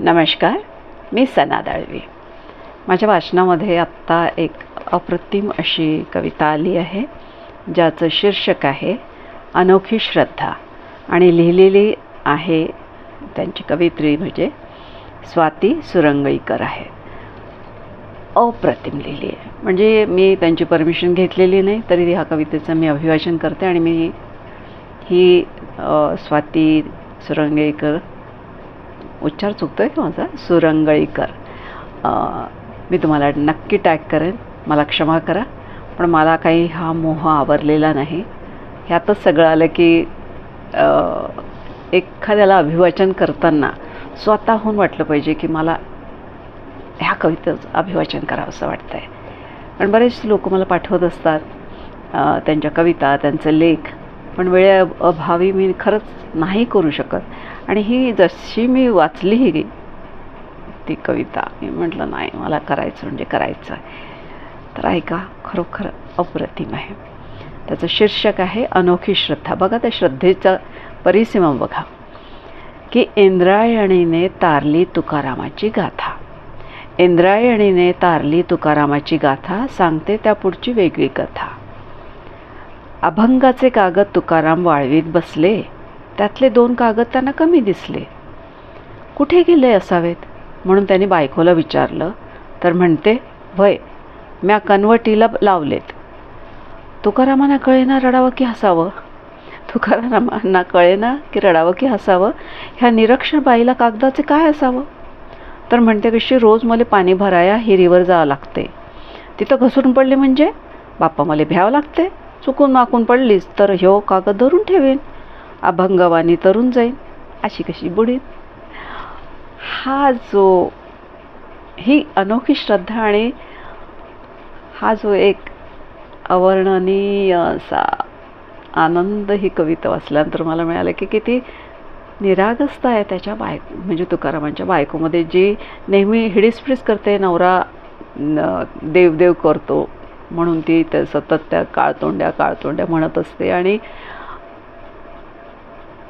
नमस्कार मी सना दळवी. माझ्या वाचनामध्ये आत्ता एक अप्रतिम अशी कविता आली आहे ज्याचं शीर्षक आहे अनोखी श्रद्धा. आणि लिहिलेली आहे त्यांची कवित्री म्हणजे स्वाती सुरंगईकर आहे. अप्रतिम लिहिली आहे. म्हणजे मी त्यांची परमिशन घेतलेली नाही तरी ह्या कवितेचं मी अभिवाचन करते आणि मी ही स्वाती सुरंगईकर उच्चार चुकतो आहे का माझा? सुरंगळीकर. मी तुम्हाला नक्की टॅग करेन. मला क्षमा करा. पण मला काही हा मोह आवरलेला नाही. ह्यातच सगळं आलं की एखाद्याला अभिवाचन करताना स्वतःहून वाटलं पाहिजे की मला ह्या कवितेचं अभिवाचन करावं असं वाटतं आहे पण बरेच लोक मला पाठवत असतात त्यांच्या कविता त्यांचे लेख. पण वेळे अभावी मी खरंच नाही करू शकत. आणि ही जशी मी वाचली ही ती कविता मी म्हटलं नाही मला करायचं म्हणजे करायचं आहे. तर ऐका खरोखर अप्रतिम आहे. त्याचं शीर्षक आहे अनोखी श्रद्धा. बघा त्या श्रद्धेचा परिसीमा बघा. की इंद्रायणीने तारली तुकारामाची गाथा. इंद्रायणीने तारली तुकारामाची गाथा सांगते त्या पुढची वेगळी कथा. अभंगाचे कागद तुकाराम वाळवीत बसले. त्यातले दोन कागद त्यांना कमी दिसले. कुठे गेले असावेत? म्हणून त्यांनी बायकोला विचारलं. तर म्हणते वय म्या कनवटीला लावलेत. तुकारामांना कळेना रडावं की हसावं? तुकारामांना कळेना की रडावं की हसावं? ह्या निरक्षर बाईला कागदाचे काय असावं? तर म्हणते कशी रोज मला पाणी भराया हिरीवर जावं लागते. तिथं घसरून पडले म्हणजे? बाप्पा मला भ्यावं लागते. चुकून माकून पडलीस तर ह्यो कागद धरून ठेवेन. अभंगवानी तरुण जाईन. अशी कशी बुडीन? हा जो ही अनोखी श्रद्धा आणि हा जो एक अवर्णनीय असा आनंद ही कविता वाचल्यानंतर मला मिळालं की किती निरागसता आहे त्याच्या बायको म्हणजे तुकारामांच्या बायकोमध्ये जी नेहमी हिडीसफिडीस करते नवरा न- देवदेव करतो म्हणून ती त्या सतत त्या काळतोंड्या काळतोंड्या म्हणत असते आणि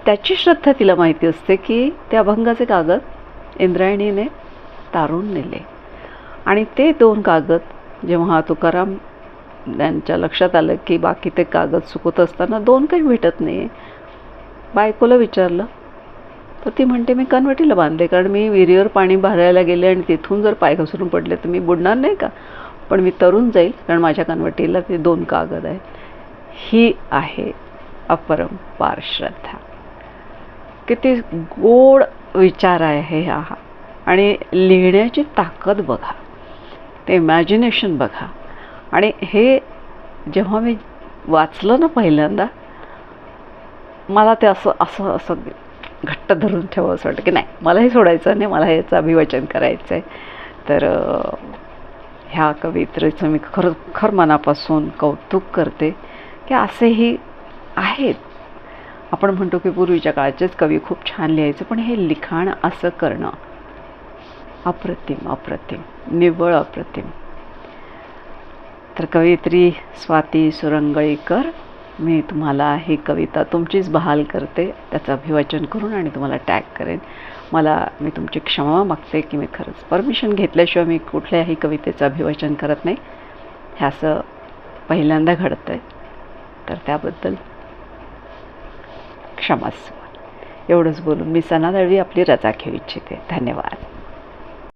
त्याची श्रद्धा तिला माहिती असते की त्या अभंगाचे कागद इंद्रायणीने तारून नेले. आणि ते दोन कागद जेव्हा तुकाराम त्यांच्या लक्षात आलं की बाकी ते कागद सुकत असताना दोन काही भेटत नाही बायकोला विचारलं तर ती म्हणते मी कनवटीला बांधले कारण मी विहिरीवर पाणी भरायला गेले आणि तिथून जर पाय घसरून पडले तर मी बुडणार नाही का? पण मी तरून जाईल कारण माझ्या कनवटीला ते दोन कागद आहेत. ही आहे अपरंपार श्रद्धा. किती गोड विचार आहे हा. आणि लिहिण्याची ताकद बघा. ते इमॅजिनेशन बघा. आणि हे जेव्हा मी वाचलं ना पहिल्यांदा मला ते असं असं असं घट्ट धरून ठेवावं असं वाटतं की नाही मलाही सोडायचं नाही मला याचं अभिवाचन करायचं आहे तर ह्या कवित्रेचं मी खरं खर मनापासून कौतुक करते की असेही आहेत. आपण म्हणतो की पूर्वीच्या काळाचेच कवी खूप छान लिहायचे पण हे लिखाण असं करणं अप्रतिम अप्रतिम निव्वळ अप्रतिम. तर कवयित्री स्वाती सुरंगळीकर मी तुम्हाला ही कविता तुमचीच बहाल करते त्याचं अभिवाचन करून आणि तुम्हाला टॅग करेन. मला मी तुमची क्षमा मागते की मी खरंच परमिशन घेतल्याशिवाय मी कुठल्याही कवितेचं अभिवाचन करत नाही. हे असं पहिल्यांदा घडतं आहे तर त्याबद्दल क्षमस्व. एवढंच बोलून मी सना दळवी आपली रजा घेऊ इच्छिते धन्यवाद.